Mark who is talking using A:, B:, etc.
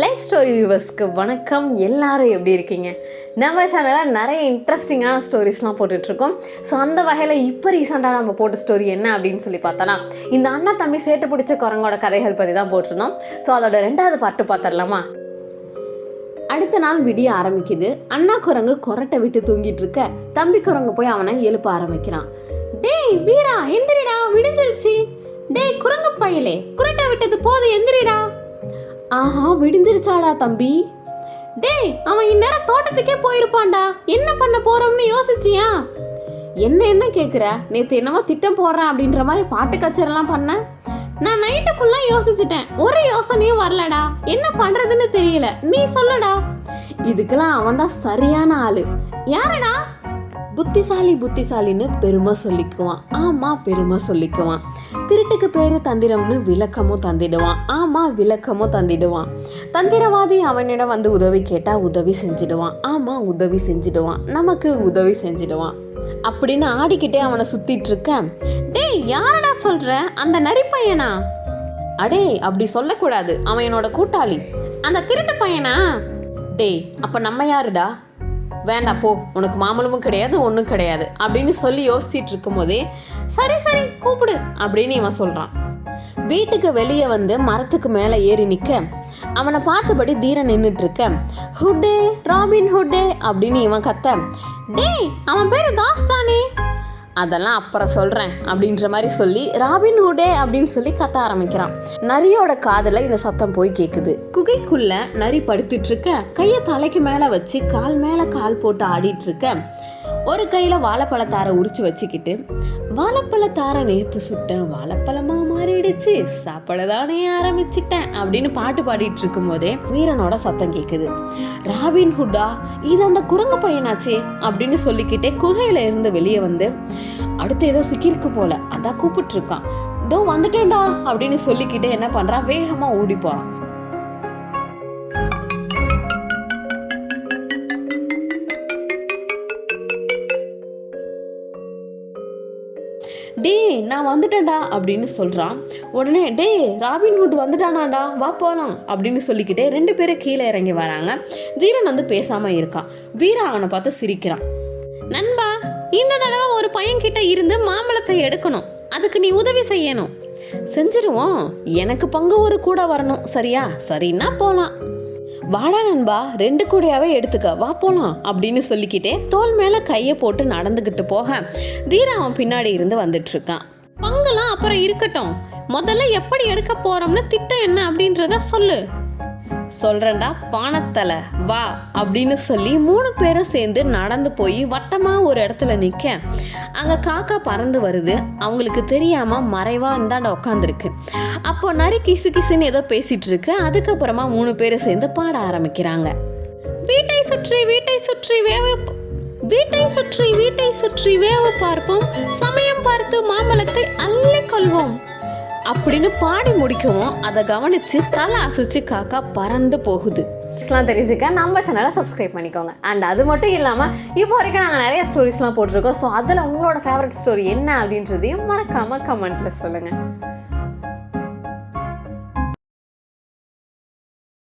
A: Life story வியூவர்ஸ்க்கு வணக்கம். எல்லாரும் எப்படி இருக்கீங்க? நம்ம சேனலில் நிறைய இன்ட்ரெஸ்டிங்கான ஸ்டோரிஸ்லாம் போட்டுட்ருக்கோம். ஸோ அந்த வகையில் இப்போ ரீசெண்டாக நம்ம போட்ட ஸ்டோரி என்ன அப்படின்னு சொல்லி பார்த்தோன்னா இந்த அண்ணா தம்பி சேட்டு பிடிச்ச குரங்கோட கதைகள் பற்றி தான் போட்டிருந்தோம். ஸோ அதோட ரெண்டாவது பாட்டு பார்த்துடலாமா? அடுத்த நாள் விடிய ஆரம்பிக்குது. அண்ணா குரங்கு கொரட்டை விட்டு தூங்கிட்டு இருக்க. தம்பி குரங்கு போய் அவனை எழுப்ப ஆரம்பிக்கிறான். டேய் வீரா எந்திரிடா விடிஞ்சிருச்சு. டேய் குரங்கு பையலே குரட்டை விட்டது போது எந்திரிடா. ஆஹா விடிஞ்சிருச்சாடா தம்பி. டேய் அவன் இந்நேரம் தோட்டத்துக்கே போயிருப்பான்டா. என்ன பண்ண போறோம்னு யோசிச்சியா? என்ன என்ன கேட்குற நேற்று என்னமோ திட்டம் போடுறேன் அப்படின்ற மாதிரி பாட்டு கச்சேரிலாம் பண்ண. நான் நைட்டு ஃபுல்லாக யோசிச்சிட்டேன். ஒரு யோசனையும் வரலடா. என்ன பண்ணுறதுன்னு தெரியல. நீ சொல்லுடா. இதுக்கெல்லாம் அவன் தான் சரியான ஆளு. யாரடா? புத்திசாலி புத்திசாலின்னு பெருமை சொல்லிக்குவான். ஆமாம் பெருமை சொல்லிக்குவான். திருட்டுக்கு பேர் தந்திரம்னு விளக்கமும் தந்திடுவான். ஆமாம் விளக்கமும் தந்திடுவான். தந்திரவாதி அவனிடம் வந்து உதவி கேட்டால் உதவி செஞ்சிடுவான். ஆமாம் உதவி செஞ்சிடுவான். நமக்கு உதவி செஞ்சிடுவான். அப்படின்னு ஆடிக்கிட்டே அவனை சுற்றிட்டு இருக்க டேய் யாரடா சொல்கிற அந்த நரி பையனா அடே அப்படி சொல்லக்கூடாது. அவன் என்னோட கூட்டாளி. அந்த திருட்டு பையனா? டேய் அப்போ நம்ம யாருடா? வேண்டாம் போ உனக்கு மாமலமும் கிடையாது ஒன்றும் கிடையாது அப்படின்னு சொல்லி யோசிச்சிட்டு இருக்கும்போதே சரி சரி கூப்பிடு அப்படின்னு இவன் சொல்கிறான் வீட்டுக்கு வெளியே வந்து மரத்துக்கு மேலே ஏறி நிற்க அவனை பார்த்தபடி தீரன் நின்றுட்டு இருக்க ஹுட்டே ராபின் ஹுட்டே அப்படின்னு இவன் கத்த டேய் அவன் பேர் தாஸ் தானே? அதெல்லாம் அப்புறம் சொல்கிறேன் அப்படின்ற மாதிரி சொல்லி ராபின் ஹுடே அப்படின்னு சொல்லி கத்த ஆரம்பிக்கிறான். நரியோட காதில் இந்த சத்தம் போய் கேட்குது குகைக்குள்ள நரி படுத்துட்டு இருக்க கையை தலைக்கு மேலே வச்சு கால் மேலே கால் போட்டு ஆடிட்டு இருக்க ஒரு கையில் வாழைப்பழத்தாரை உரிச்சு வச்சுக்கிட்டு வாழைப்பழத்தாரை நேற்று சுட்டேன் வாழைப்பழமா மாறிடுச்சு. சாப்பிட தானே ஆரம்பிச்சிட்டேன் அப்படின்னு பாட்டு பாடிட்டு இருக்கும்போதே வீரனோட சத்தம் கேட்குது ராபின் ஹுட்டா இது அந்த குரங்கு பையனாச்சே அப்படின்னு சொல்லிக்கிட்டே குகையில இருந்து வெளியே வந்து அடுத்து ஏதோ சிக்கிருக்கு போல. அதான் கூப்பிட்டு இருக்கான் இதோ வந்துட்டேன்டா அப்படின்னு சொல்லிக்கிட்டே என்ன பண்றான் வேகமா ஓடி போறான். டே நான் வந்துட்டேன்டா அப்படின்னு சொல்கிறான் உடனே டே ராபின்ஹுட் வந்துட்டானாடா வா போகலாம் அப்படின்னு சொல்லிக்கிட்டே ரெண்டு பேரும் கீழே இறங்கி வராங்க. தீரன் வந்து பேசாமல் இருக்கான். வீரா அவனை பார்த்து சிரிக்கிறான். நண்பா இந்த தடவை ஒரு பையன்கிட்ட இருந்து மாம்பழத்தை எடுக்கணும். அதுக்கு நீ உதவி செய்யணும். செஞ்சிருவோம். எனக்கு பங்கு ஒரு கூட வரணும். சரியா? சரின்னா போகலாம் வாடா நண்பா ரெண்டு கூடையாவே எடுத்துக்க. வா போலாம் அப்படின்னு சொல்லிக்கிட்டே தோல் மேல கையை போட்டு நடந்துகிட்டு போக தீரா அவன் பின்னாடி இருந்து வந்துட்டு இருக்கான் பங்கெல்லாம் அப்புறம் இருக்கட்டும். முதல்ல எப்படி எடுக்க போறோம்னு திட்டம் என்ன அப்படின்றத சொல்லு. சொல்கிறேன்டா பானத்தலை வா அப்படின்னு சொல்லி மூணு பேரும் சேர்ந்து நடந்து போய் வட்டமா ஒரு இடத்துல நிக்க அங்க காக்கா பறந்து வருது. அவங்களுக்கு தெரியாம மறைவா இருந்தாண்ட உட்காந்துருக்கு அப்போ நரி கிசு கிசுன்னு ஏதோ பேசிட்டு இருக்கு. அதுக்கப்புறமா மூணு பேரும் சேர்ந்து பாட ஆரம்பிக்கிறாங்க. வீட்டை சுற்றி வீட்டை சுற்றி வேவ வீட்டை சுற்றி வீட்டை சுற்றி வேவ பார்ப்போம். சமயம் பார்த்து மாம்பழத்தை அப்படின்னு பாடி முடிக்கவும் அதை கவனித்து தலை அசைச்சு காக்கா பறந்து போகுது. ஸ்டோரிஸ்லாம் தெரிஞ்சுக்க நம்ம சேனலை சப்ஸ்கிரைப் பண்ணிக்கோங்க. அண்ட் அது மட்டும் இல்லாமல் இப்போ வரைக்கும் நாங்கள் நிறைய ஸ்டோரிஸ்லாம் போட்டிருக்கோம். ஸோ அதில் உங்களோட ஃபேவரட் ஸ்டோரி என்ன அப்படின்றதையும் மறக்காமல் கமெண்ட்டில் சொல்லுங்கள்